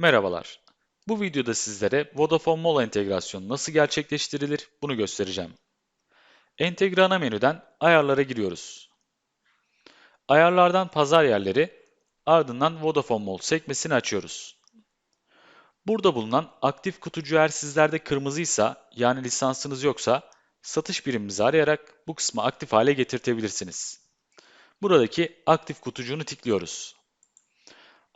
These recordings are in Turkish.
Merhabalar. Bu videoda sizlere Vodafone Mola entegrasyonu nasıl gerçekleştirilir bunu göstereceğim. Entegre ana menüden ayarlara giriyoruz. Ayarlardan pazar yerleri, ardından Vodafone Mall sekmesini açıyoruz. Burada bulunan aktif kutucu eğer sizlerde kırmızıysa yani lisansınız yoksa satış birimimizi arayarak bu kısmı aktif hale getirtebilirsiniz. Buradaki aktif kutucuğunu tıklıyoruz.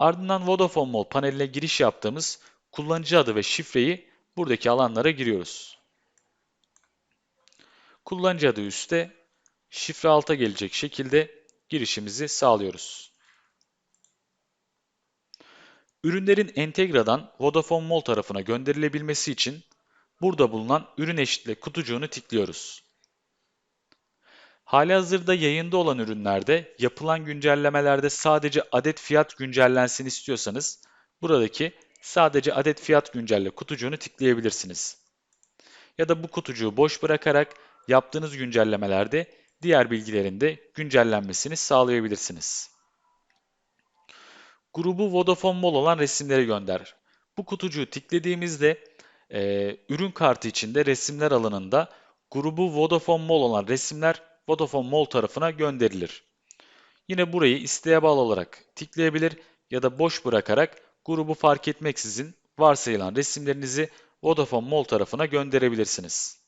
Ardından Vodafone Mall paneline giriş yaptığımız kullanıcı adı ve şifreyi buradaki alanlara giriyoruz. Kullanıcı adı üstte, şifre alta gelecek şekilde girişimizi sağlıyoruz. Ürünlerin Entegra'dan Vodafone Mall tarafına gönderilebilmesi için burada bulunan ürün eşitle kutucuğunu tıklıyoruz. Halihazırda yayında olan ürünlerde yapılan güncellemelerde sadece adet fiyat güncellensin istiyorsanız buradaki sadece adet fiyat güncelle kutucuğunu tıklayabilirsiniz. Ya da bu kutucuğu boş bırakarak yaptığınız güncellemelerde diğer bilgilerin de güncellenmesini sağlayabilirsiniz. Grubu Vodafone Mall olan resimleri gönder. Bu kutucuğu tıkladığımızda e, ürün kartı içinde resimler alanında grubu Vodafone Mall olan resimler Vodafone Mall tarafına gönderilir. Yine burayı isteğe bağlı olarak tıklayabilir ya da boş bırakarak grubu fark etmeksizin varsayılan resimlerinizi Vodafone Mall tarafına gönderebilirsiniz.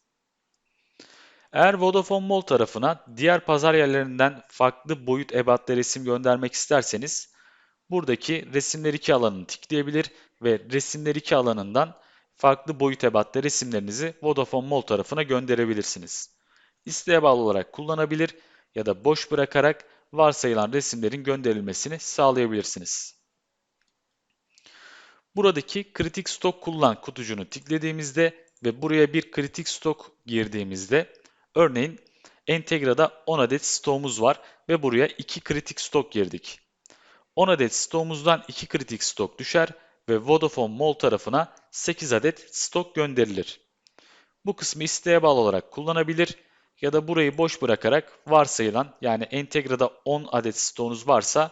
Eğer Vodafone Mall tarafına diğer pazar yerlerinden farklı boyut ebatta resim göndermek isterseniz buradaki resimler 2 alanını tıklayabilir ve resimler 2 alanından farklı boyut ebatta resimlerinizi Vodafone Mall tarafına gönderebilirsiniz. İsteğe bağlı olarak kullanabilir ya da boş bırakarak varsayılan resimlerin gönderilmesini sağlayabilirsiniz. Buradaki kritik stok kullan kutucuğunu tıkladığımızda ve buraya bir kritik stok girdiğimizde örneğin Entegra'da 10 adet stoğumuz var ve buraya 2 kritik stok girdik. 10 adet stoğumuzdan 2 kritik stok düşer ve Vodafone Mall tarafına 8 adet stok gönderilir. Bu kısmı isteğe bağlı olarak kullanabilir ya da burayı boş bırakarak varsayılan yani Entegra'da 10 adet stoğunuz varsa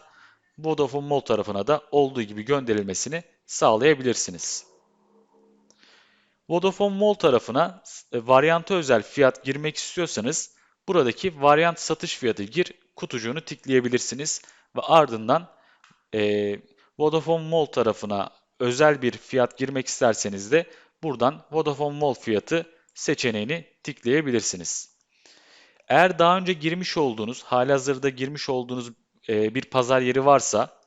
Vodafone Mall tarafına da olduğu gibi gönderilmesini sağlayabilirsiniz. Vodafone Mall tarafına e, varyanta özel fiyat girmek istiyorsanız buradaki varyant satış fiyatı gir kutucuğunu tıklayabilirsiniz ve ardından e, Vodafone Mall tarafına özel bir fiyat girmek isterseniz de buradan Vodafone Mall fiyatı seçeneğini tıklayabilirsiniz. Eğer daha önce girmiş olduğunuz, halihazırda girmiş olduğunuz e, bir pazar yeri varsa,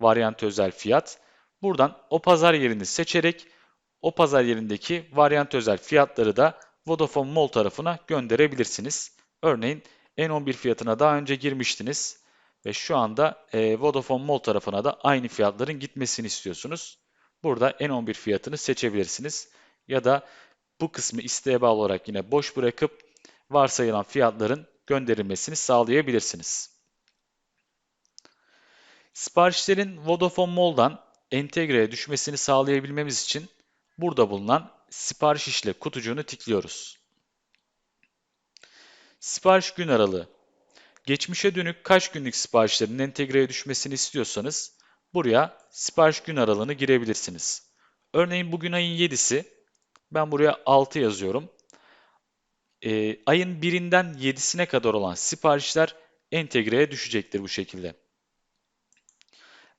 varyant özel fiyat, buradan o pazar yerini seçerek o pazar yerindeki varyant özel fiyatları da Vodafone Mall tarafına gönderebilirsiniz. Örneğin N11 fiyatına daha önce girmiştiniz ve şu anda e, Vodafone Mall tarafına da aynı fiyatların gitmesini istiyorsunuz. Burada N11 fiyatını seçebilirsiniz. Ya da bu kısmı isteğe bağlı olarak yine boş bırakıp varsayılan fiyatların gönderilmesini sağlayabilirsiniz. Siparişlerin Vodafone Mall'dan entegreye düşmesini sağlayabilmemiz için burada bulunan sipariş işle kutucuğunu tıklıyoruz. Sipariş gün aralığı. Geçmişe dönük kaç günlük siparişlerin entegreye düşmesini istiyorsanız buraya sipariş gün aralığını girebilirsiniz. Örneğin bugün ayın 7'si. Ben buraya 6 yazıyorum e, ayın 1'inden 7'sine kadar olan siparişler entegreye düşecektir bu şekilde.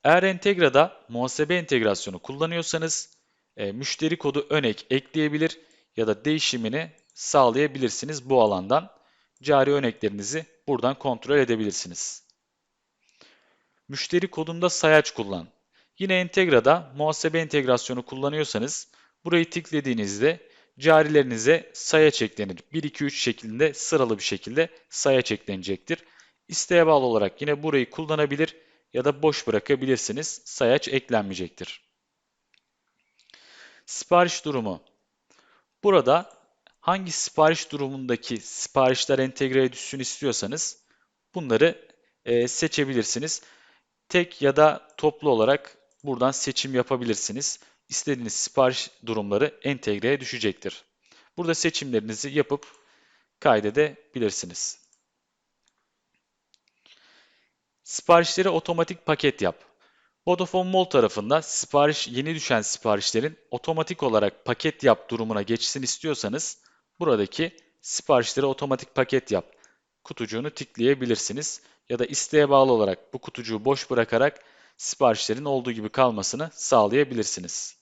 Eğer Entegra'da muhasebe entegrasyonu kullanıyorsanız e, müşteri kodu önek ekleyebilir ya da değişimini sağlayabilirsiniz bu alandan. Cari örneklerinizi buradan kontrol edebilirsiniz. Müşteri kodunda sayaç kullan. Yine Entegra'da muhasebe entegrasyonu kullanıyorsanız burayı tıkladığınızda carilerinize sayaç eklenir. 1, 2, 3 şeklinde sıralı bir şekilde sayaç eklenecektir. İsteğe bağlı olarak yine burayı kullanabilir ya da boş bırakabilirsiniz. Sayaç eklenmeyecektir. Sipariş durumu. Burada hangi sipariş durumundaki siparişler entegre düşsün istiyorsanız bunları e, seçebilirsiniz. Tek ya da toplu olarak buradan seçim yapabilirsiniz istediğiniz sipariş durumları entegreye düşecektir. Burada seçimlerinizi yapıp kaydedebilirsiniz. Siparişleri otomatik paket yap. Vodafone Mall tarafında sipariş yeni düşen siparişlerin otomatik olarak paket yap durumuna geçsin istiyorsanız buradaki siparişleri otomatik paket yap kutucuğunu tıklayabilirsiniz. Ya da isteğe bağlı olarak bu kutucuğu boş bırakarak siparişlerin olduğu gibi kalmasını sağlayabilirsiniz.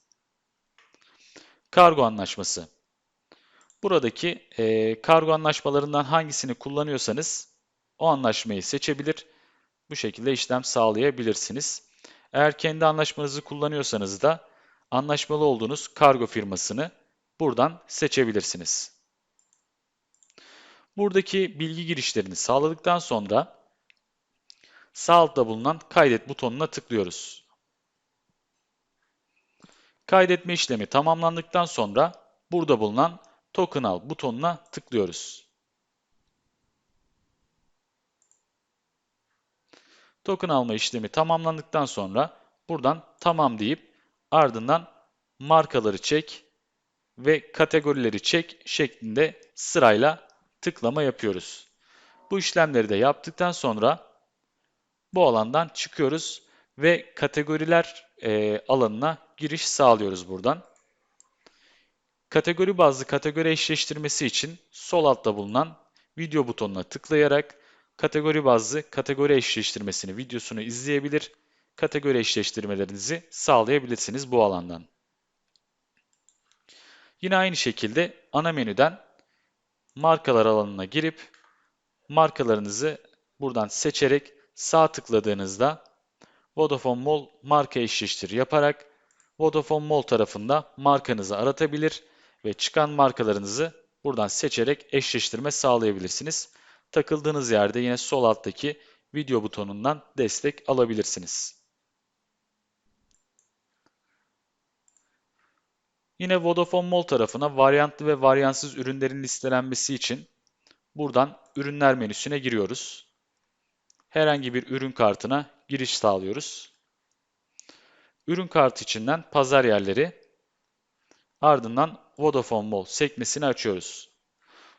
Kargo anlaşması. Buradaki e, kargo anlaşmalarından hangisini kullanıyorsanız o anlaşmayı seçebilir. Bu şekilde işlem sağlayabilirsiniz. Eğer kendi anlaşmanızı kullanıyorsanız da anlaşmalı olduğunuz kargo firmasını buradan seçebilirsiniz. Buradaki bilgi girişlerini sağladıktan sonra sağ altta bulunan kaydet butonuna tıklıyoruz. Kaydetme işlemi tamamlandıktan sonra burada bulunan token al butonuna tıklıyoruz. Token alma işlemi tamamlandıktan sonra buradan tamam deyip ardından markaları çek ve kategorileri çek şeklinde sırayla tıklama yapıyoruz. Bu işlemleri de yaptıktan sonra bu alandan çıkıyoruz ve kategoriler e, alanına giriş sağlıyoruz buradan. Kategori bazlı kategori eşleştirmesi için sol altta bulunan video butonuna tıklayarak kategori bazlı kategori eşleştirmesini videosunu izleyebilir, kategori eşleştirmelerinizi sağlayabilirsiniz bu alandan. Yine aynı şekilde ana menüden markalar alanına girip markalarınızı buradan seçerek sağ tıkladığınızda Vodafone Mall marka eşleştir yaparak Vodafone Mall tarafında markanızı aratabilir ve çıkan markalarınızı buradan seçerek eşleştirme sağlayabilirsiniz. Takıldığınız yerde yine sol alttaki video butonundan destek alabilirsiniz. Yine Vodafone Mall tarafına varyantlı ve varyansız ürünlerin listelenmesi için buradan ürünler menüsüne giriyoruz. Herhangi bir ürün kartına giriş sağlıyoruz. Ürün kartı içinden pazar yerleri, ardından Vodafone Mall sekmesini açıyoruz.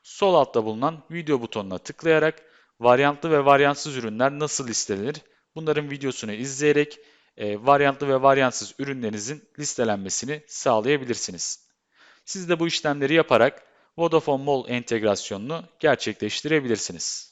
Sol altta bulunan video butonuna tıklayarak varyantlı ve varyantsız ürünler nasıl listelenir? Bunların videosunu izleyerek e, varyantlı ve varyantsız ürünlerinizin listelenmesini sağlayabilirsiniz. Siz de bu işlemleri yaparak Vodafone Mall entegrasyonunu gerçekleştirebilirsiniz.